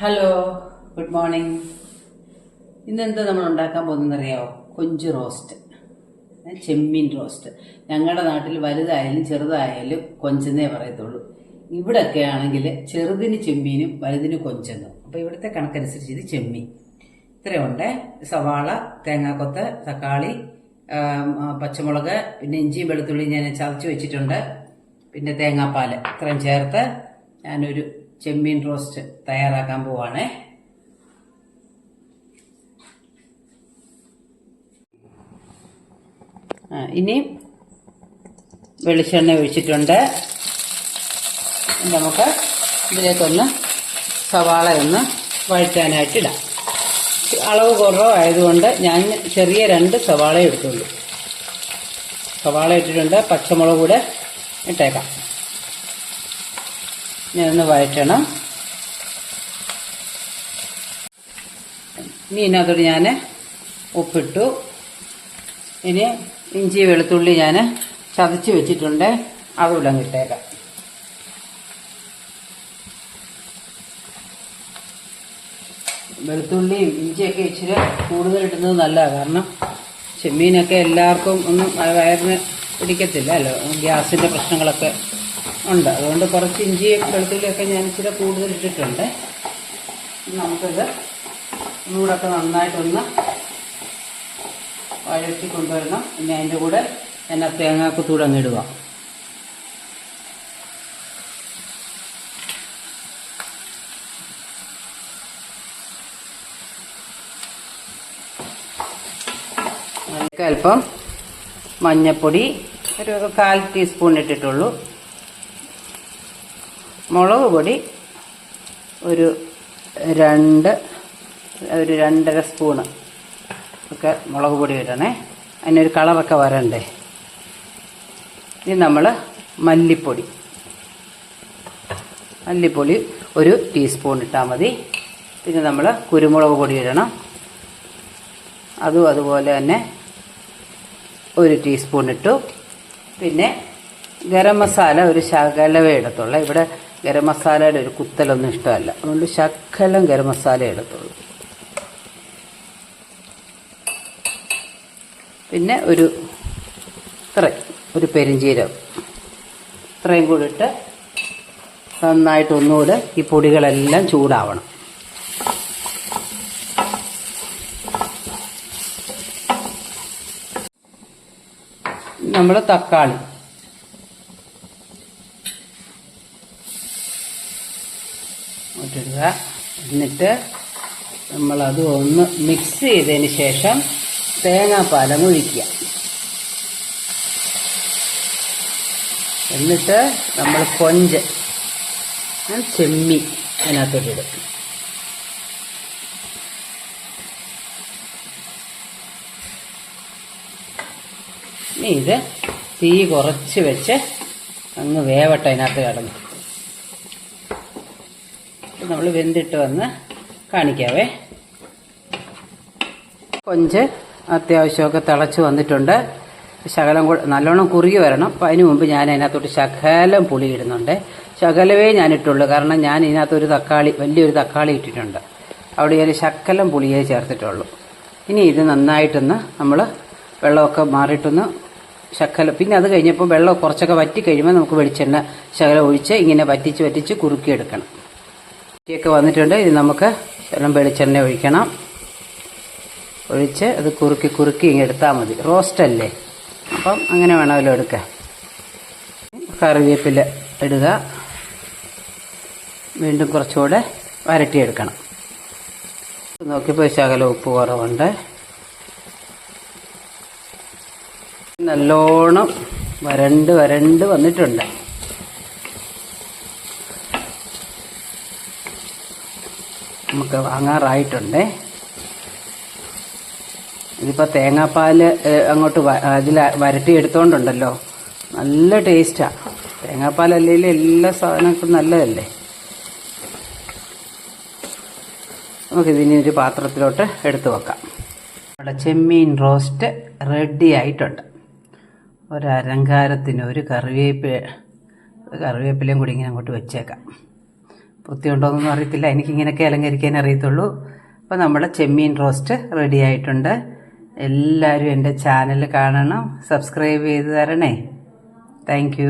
Hello good morning ഇന്നെന്താ നമ്മൾ ഉണ്ടാക്കാൻ പോകുന്നതെന്നറിയാമോ കൊഞ്ച് റോസ്റ്റ് ചെമ്മീൻ റോസ്റ്റ് ഞങ്ങളുടെ നാട്ടിൽ വലുതായാലും ചെറുതായാലും കൊഞ്ചെന്നേ പറയത്തുള്ളൂ. ഇവിടെയൊക്കെ ആണെങ്കിൽ ചെറുതിന് ചെമ്മീനും വലുതിന് കൊഞ്ചെന്നും. അപ്പോൾ ഇവിടുത്തെ കണക്കനുസരിച്ച് ഇത് ചെമ്മീൻ. ഇത്രയുണ്ട് സവാള തേങ്ങാക്കൊത്ത് തക്കാളി പച്ചമുളക് പിന്നെ ഇഞ്ചിയും വെളുത്തുള്ളി ഞാൻ ചതച്ച് വെച്ചിട്ടുണ്ട്. പിന്നെ തേങ്ങാപ്പാൽ ഇത്രയും ചേർത്ത് ഞാനൊരു ചെമ്മീൻ റോസ്റ്റ് തയ്യാറാക്കാൻ പോവാണേ. ഇനി വെളിച്ചെണ്ണ ഒഴിച്ചിട്ടുണ്ട്. നമുക്ക് ഇതിലേക്കൊന്ന് സവാള ഒന്ന് വഴറ്റാനായിട്ട് ഇടാം. അളവ് കുറവായതുകൊണ്ട് ഞാൻ ചെറിയ രണ്ട് സവാള എടുത്തുള്ളൂ. സവാള ഇട്ടിട്ടുണ്ട് പച്ചമുളക് കൂടെ ഇട്ടേക്കാം. ഞാനൊന്ന് വഴറ്റണം. ഇനി ഇതിനകത്തോട് ഞാൻ ഉപ്പിട്ടു. ഇനി ഇഞ്ചി വെളുത്തുള്ളി ഞാൻ ചതച്ച് വെച്ചിട്ടുണ്ട്. അതുകൂടെ ഇട്ടേക്കാം വെളുത്തുള്ളിയും ഇഞ്ചിയൊക്കെ ഇച്ചിരി കൂടുതൽ ഇടുന്നത് നല്ലതാണ് കാരണം ചെമ്മീനൊക്കെ എല്ലാവർക്കും ഒന്നും വയറിന് പിടിക്കത്തില്ല അല്ലോ? ഗ്യാസിന്റെ പ്രശ്നങ്ങളൊക്കെ ഉണ്ട്. അതുകൊണ്ട് കുറച്ച് ഇഞ്ചി വെളുത്തുള്ളിയൊക്കെ ഞാൻ ഇച്ചിരി കൂടുതൽ ഇട്ടിട്ടുണ്ട്. നമുക്കിത് ഒന്നുകൂടൊക്കെ നന്നായിട്ടൊന്ന് വഴറ്റി കൊണ്ടുവരണം. പിന്നെ അതിന്റെ കൂടെ എന്നെ തേങ്ങാക്കുത്തൂടെ അങ്ങ് ഇടുക. അതിലേക്ക് അല്പം മഞ്ഞപ്പൊടി ഒരു കാൽ ടീസ്പൂൺ ഇട്ടിട്ടുള്ളൂ. മുളക് പൊടി ഒരു രണ്ട് ഒരു രണ്ടര സ്പൂണ് ഒക്കെ മുളക് പൊടി ഇടണേ. അതിനൊരു കളറൊക്കെ വരണ്ടേ. ഇനി നമ്മൾ മല്ലിപ്പൊടി. മല്ലിപ്പൊടി ഒരു ടീസ്പൂൺ ഇട്ടാൽ മതി. പിന്നെ നമ്മൾ കുരുമുളക് പൊടി ഇടണം. അതും അതുപോലെ തന്നെ ഒരു ടീസ്പൂൺ ഇട്ടു. പിന്നെ ഗരം മസാല ഒരു ശകലവേ എടുത്തുള്ളൂ ഇവിടെ ഗരം മസാലയുടെ ഒരു കുത്തലൊന്നും ഇഷ്ടമല്ല. അതുകൊണ്ട് ശകലം ഗരം മസാല എടുത്തുള്ളൂ പിന്നെ ഒരു ഇത്ര ഒരു പെരിഞ്ചീരം ഇത്രയും കൂടി ഇട്ട് നന്നായിട്ട് ഒന്നുകൂടെ ഈ പൊടികളെല്ലാം ചൂടാവണം. നമ്മൾ തക്കാളി. ഇട്ടിടുക എന്നിട്ട് നമ്മളത് ഒന്ന് മിക്സ് ചെയ്തതിന് ശേഷം തേങ്ങാപ്പാലം ഒഴിക്കുക. എന്നിട്ട് നമ്മൾ കൊഞ്ച് ചെമ്മി അതിനകത്തോട്ടിടും ഇനി ഇത് തീ കുറച്ച് വെച്ച് അങ്ങ് വേവട്ടെ അതിനകത്ത് കിടന്ന്. നമ്മൾ വെന്തിട്ട് വന്ന് കാണിക്കാവേ. കൊഞ്ച് അത്യാവശ്യമൊക്കെ തിളച്ച് വന്നിട്ടുണ്ട്. ശകലം കൂടെ നല്ലോണം കുറുകി വരണം. അപ്പം അതിന് മുമ്പ് ഞാൻ അതിനകത്തോട്ട് ശകലം പുളി ഇടുന്നുണ്ട്. ശകലമേ ഞാൻ ഇട്ടുള്ളൂ കാരണം ഞാൻ ഇതിനകത്തൊരു തക്കാളി വലിയൊരു തക്കാളി ഇട്ടിട്ടുണ്ട്. അവിടെ ഞാൻ ശകലം പുളിയേ ചേർത്തിട്ടുള്ളൂ. ഇനി ഇത് നന്നായിട്ടൊന്ന് നമ്മൾ വെള്ളമൊക്കെ മാറിയിട്ടൊന്ന് ശക്കല പിന്നെ അത് കഴിഞ്ഞപ്പോൾ വെള്ളം കുറച്ചൊക്കെ വറ്റി കഴിയുമ്പോൾ നമുക്ക് വെളിച്ചെണ്ണ ശകലം ഒഴിച്ച് ഇങ്ങനെ വറ്റിച്ച് വറ്റിച്ച് കുറുക്കിയെടുക്കണം. ഒക്കെ വന്നിട്ടുണ്ട്. ഇനി നമുക്ക് എല്ലാം വെളിച്ചെണ്ണ ഒഴിക്കണം. ഒഴിച്ച് അത് കുറുക്കി കുറുക്കി ഇങ്ങനെ എടുത്താൽ മതി. റോസ്റ്റല്ലേ അപ്പം അങ്ങനെ വേണമല്ലോ എടുക്കാൻ. കറിവേപ്പില ഇടുക. വീണ്ടും കുറച്ചുകൂടെ വരട്ടിയെടുക്കണം നോക്കിയപ്പോൾ ശകല ഉപ്പ് കുറവുണ്ട്. നല്ലോണം വരണ്ട് വരണ്ട് വന്നിട്ടുണ്ട്. നമുക്ക് വാങ്ങാറായിട്ടുണ്ട്. ഇതിപ്പോൾ തേങ്ങാപ്പാൽ അങ്ങോട്ട് അതിൽ വരട്ടി എടുത്തോണ്ടുണ്ടല്ലോ. നല്ല ടേസ്റ്റാണ് തേങ്ങാപ്പാൽ അല്ലെങ്കിൽ എല്ലാ സാധനങ്ങൾക്കും നല്ലതല്ലേ? നമുക്കിതിനെ ഒരു പാത്രത്തിലോട്ട് എടുത്തു വെക്കാം. നമ്മുടെ ചെമ്മീൻ റോസ്റ്റ് റെഡി ആയിട്ടുണ്ട്. ഒരു അലങ്കാരത്തിന് ഒരു കറിവേപ്പ് കറിവേപ്പിലയും കൂടി ഇങ്ങനെ അങ്ങോട്ട് വെച്ചേക്കാം. വൃത്തിയുണ്ടോയെന്നൊന്നും അറിയത്തില്ല. എനിക്കിങ്ങനെയൊക്കെ അലങ്കരിക്കാൻ അറിയത്തുള്ളൂ. അപ്പോൾ നമ്മുടെ ചെമ്മീൻ റോസ്റ്റ് റെഡി ആയിട്ടുണ്ട്. എല്ലാവരും എന്റെ ചാനൽ കാണണം. സബ്സ്ക്രൈബ് ചെയ്ത് തരണേ. താങ്ക്